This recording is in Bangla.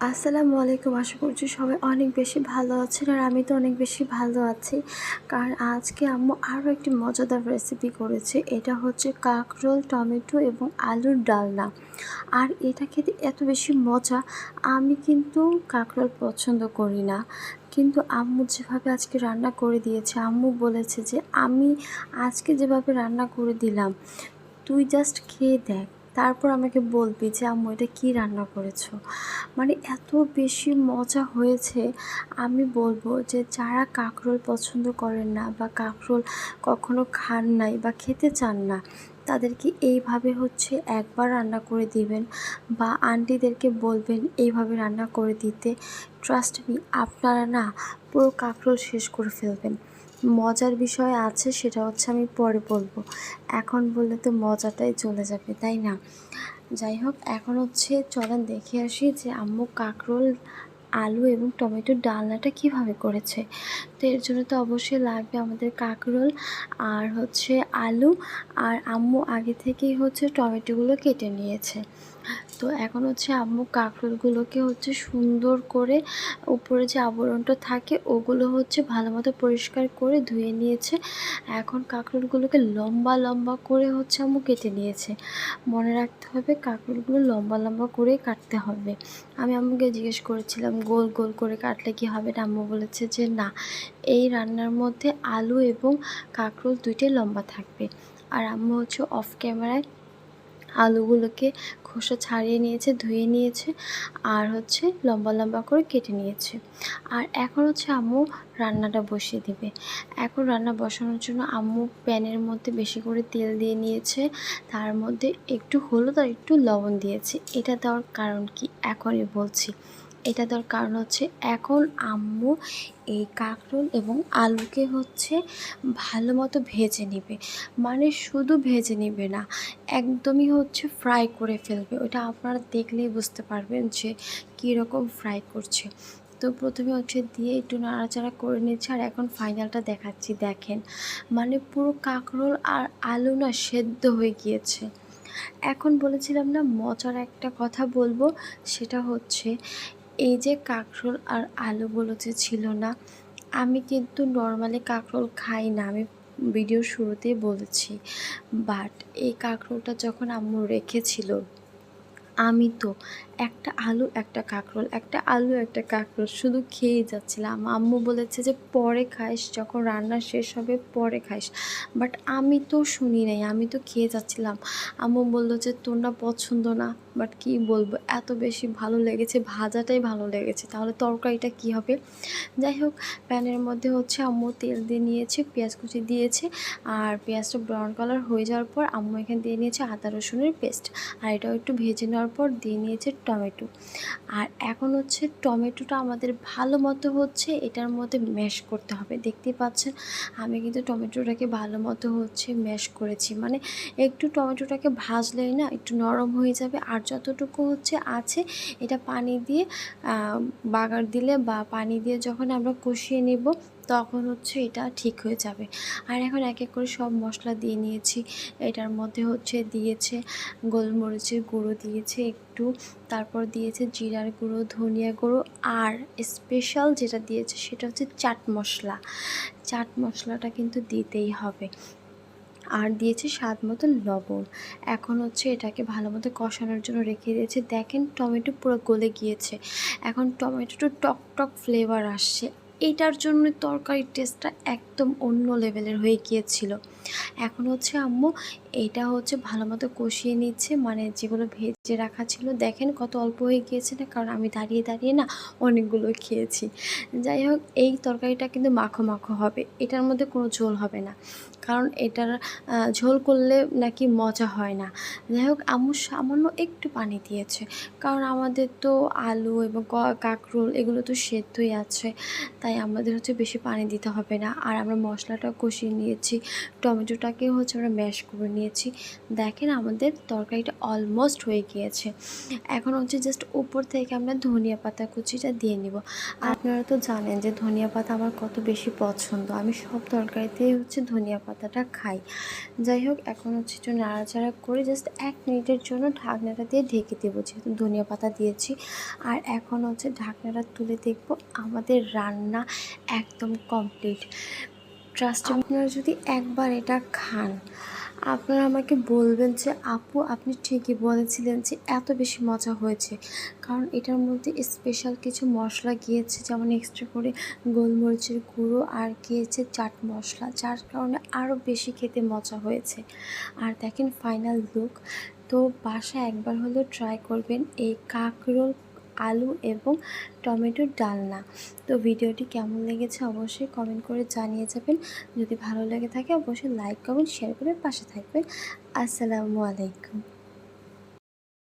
আসসালামু আলাইকুম। আশা করছি সবাই অনেক বেশি ভালো আছেন আর আমি তো অনেক বেশি ভালো আছি। কারণ আজকে আম্মু আরও একটি মজাদার রেসিপি করেছে। এটা হচ্ছে কাঁকরোল, টমেটো এবং আলুর ডালনা। আর এটা খেতে এত বেশি মজা, আমি কিন্তু কাঁকরোল পছন্দ করি না। কিন্তু আম্মু যেভাবে আজকে রান্না করে দিয়েছে, আম্মু বলেছে যে, আমি আজকে যেভাবে রান্না করে দিলাম, তুই জাস্ট খেয়ে দেখ। তারপর আমাকে বলবি যে, আম্মু, এটা কী রান্না করেছ? মানে এত বেশি মজা হয়েছে। আমি বলব যে, যারা কাঁকরোল পছন্দ করেন না বা কাঁকরোল কখনো খান নাই বা খেতে চান না, তাদেরকে এইভাবে হচ্ছে একবার রান্না করে দিবেন বা আন্টিদেরকে বলবেন এইভাবে রান্না করে দিতে। ট্রাস্ট মি আপনারা না পুরো কাঁকরোল শেষ করে ফেলবেন। মজার বিষয় আছে, সেটা হচ্ছে আমি পরে বলব। এখন বললে তো মজাটাই চলে যাবে, তাই না? যাই হোক, এখন হচ্ছে চলেন দেখে আসি যে আম্মু কাঁকরোল, আলু এবং টমেটোর ডালনাটা কীভাবে করেছে। তো এর জন্য তো অবশ্যই লাগবে আমাদের কাঁকরোল আর হচ্ছে আলু। আর আম্মু আগে থেকেই হচ্ছে টমেটোগুলো কেটে নিয়েছে। তো এখন হচ্ছে আম্মু কাঁকরোলগুলোকে হচ্ছে সুন্দর করে উপরে যে আবরণটা থাকে, ওগুলো হচ্ছে ভালো মতো পরিষ্কার করে ধুয়ে নিয়েছে। এখন কাঁকরোলগুলোকে লম্বা লম্বা করে হচ্ছে আম্মু কেটে নিয়েছে। মনে রাখতে হবে কাঁকরোলগুলো লম্বা লম্বা করে কাটতে হবে। আমি আম্মুকে জিজ্ঞেস করেছিলাম, গোল গোল করে কাটলে কি হবে? আম্মু বলেছে যে, না, এই রান্নার মধ্যে আলু এবং কাঁকরোল দুইটাই লম্বা থাকবে। আর আম্মু হচ্ছে অফ ক্যামেরায় আলুগুলোকে খোসা ছাড়িয়ে নিয়েছে, ধুয়ে নিয়েছে আর হচ্ছে লম্বা লম্বা করে কেটে নিয়েছে। আর এখন হচ্ছে আম্মু রান্নাটা বসিয়ে দিবে। এখন রান্না বসানোর জন্য আম্মু প্যানের মধ্যে বেশি করে তেল দিয়ে নিয়েছে। তার মধ্যে একটু হলুদ আর একটু লবণ দিয়েছে। এটা দেওয়ার কারণ কি? এখনই বলছি। এটা দেওয়ার কারণ হচ্ছে এখন আম্মু এই কাঁকরোল এবং আলুকে হচ্ছে ভালো মতো ভেজে নেবে। মানে শুধু ভেজে নেবে না, একদমই হচ্ছে ফ্রাই করে ফেলবে। ওটা আপনারা দেখলেই বুঝতে পারবেন যে কীরকম ফ্রাই করছে। তো প্রথমে হচ্ছে দিয়ে একটু নাড়াচাড়া করে নিচ্ছে আর এখন ফাইনালটা দেখাচ্ছি, দেখেন। মানে পুরো কাঁকরোল আর আলু না সেদ্ধ হয়ে গিয়েছে। এখন বলেছিলাম না, মজার একটা কথা বলব, সেটা হচ্ছে এই যে কাঁকরোল আর আলুগুলো যে ছিল না, আমি কিন্তু নর্মালি কাঁকরোল খাই না, আমি ভিডিওর শুরুতেই বলেছি। বাট এই কাঁকরোলটা যখন আম্মু রেখেছিল, আমি তো একটা আলু, একটা কাঁকরোল, একটা আলু, একটা কাঁকরোল শুধু খেয়েই যাচ্ছিলাম। আম্মু বলেছে যে, পরে খাইস, যখন রান্না শেষ হবে, পরে খাইস। বাট আমি তো শুনি নাই, আমি তো খেয়ে যাচ্ছিলাম। আম্মু বলল যে না পছন্দ না। বাট কি বলব, এত বেশি ভালো লেগেছে, ভাজাটাই ভালো লেগেছে। তাহলে তরকারিটা কি হবে? যাই হোক, প্যানের মধ্যে হচ্ছে আম্মু তেল দিয়ে নিয়েছে, পেঁয়াজ কুচি দিয়েছে আর পেঁয়াজটা ব্রাউন কালার হয়ে যাওয়ার পর আম্মু এখানে দিয়ে নিয়েছে আদা রসুনের পেস্ট আর এটাও একটু ভেজে নেওয়ার পর দিয়ে নিয়েছে টমেটো। আর এখন হচ্ছে টমেটোটা আমাদের ভালো মতো হচ্ছে এটার মধ্যে ম্যাশ করতে হবে। দেখতেই পাচ্ছেন, আমি কিন্তু টমেটোটাকে ভালো মতো হচ্ছে ম্যাশ করেছি। মানে একটু টমেটোটাকে ভাজলেই না একটু নরম হয়ে যাবে আর যতটুকু হচ্ছে আছে, এটা পানি দিয়ে বাগার দিলে বা পানি দিয়ে যখন আমরা কষিয়ে নেব, তখন হচ্ছে এটা ঠিক হয়ে যাবে। আর এখন এক এক করে সব মশলা দিয়ে নিয়েছি। এটার মধ্যে হচ্ছে দিয়েছে গোলমরিচের গুঁড়ো, দিয়েছে একটু, তারপর দিয়েছে জিরার গুঁড়ো, ধনিয়া গুঁড়ো, আর স্পেশাল যেটা দিয়েছে সেটা হচ্ছে চাট মশলা। চাট মশলাটা কিন্তু দিতেই হবে। আর দিয়েছে স্বাদ মতো লবণ। এখন হচ্ছে এটাকে ভালো মতো কষানোর জন্য রেখে দিয়েছে। দেখেন টমেটো পুরো গলে গিয়েছে। এখন টমেটোটা টক টক ফ্লেভার আসছে। এটার জন্য তরকারির টেস্টটা একদম অন্য লেভেলের হয়ে গিয়েছিল। এখন হচ্ছে আম্মু, এটা হচ্ছে ভালো মতো কষিয়ে নিচ্ছে। মানে যেগুলো ভেজে রাখা ছিল, দেখেন কত অল্প হয়ে গিয়েছে না, কারণ আমি দাঁড়িয়ে দাঁড়িয়ে না অনেকগুলো খেয়েছি। যাই হোক, এই তরকারিটা কিন্তু মাখো মাখো হবে, এটার মধ্যে কোনো ঝোল হবে না। কারণ এটার ঝোল করলে নাকি মজা হয় না। যাই হোক, আম্মু সামান্য একটু পানি দিয়েছে, কারণ আমাদের তো আলু এবং কাঁকরোল এগুলো তো সেদ্ধই আছে, তাই আমাদের হচ্ছে বেশি পানি দিতে হবে না। আর আমরা মশলাটা কষিয়ে নিয়েছি, টমেটোটাকেও হচ্ছে আমরা ম্যাশ করে নিয়েছি। দেখেন আমাদের তরকারিটা অলমোস্ট হয়ে গিয়েছে। এখন হচ্ছে জাস্ট উপর থেকে আমরা ধনিয়া পাতা কুচিটা দিয়ে নিব। আপনারা তো জানেন যে ধনিয়া পাতা আমার কত বেশি পছন্দ। আমি সব তরকারিতেই হচ্ছে ধনিয়া পাতাটা খাই। যাই হোক, এখন হচ্ছে একটু নাড়াচাড়া করে জাস্ট এক মিনিটের জন্য ঢাকনাটা দিয়ে ঢেকে দেবো, যেহেতু ধনিয়া পাতা দিয়েছি। আর এখন হচ্ছে ঢাকনাটা তুলে দেখব আমাদের রান্না একদম কমপ্লিট ট্রাস্ট আপনারা যদি একবার এটা খান আপনারা আমাকে বলবেন যে, আপু, আপনি ঠিকই বলেছিলেন যে এত বেশি মজা হয়েছে। কারণ এটার মধ্যে স্পেশাল কিছু মশলা গিয়েছে, যেমন এক্সট্রা করে গোলমরিচের গুঁড়ো আর গিয়েছে চাট মশলা, যার কারণে আরও বেশি খেতে মজা হয়েছে। আর দেখেন ফাইনাল লুক তো বাসা একবার হলেও ট্রাই করবেন এই কাকরোল আলু এবং টমেটোর ডালনা। তো ভিডিওটি কেমন লেগেছে অবশ্যই কমেন্ট করে জানিয়ে যাবেন। যদি ভালো লেগে থাকে অবশ্যই লাইক কমেন্ট শেয়ার করে পাশে থাকবেন। আসসালামু আলাইকুম।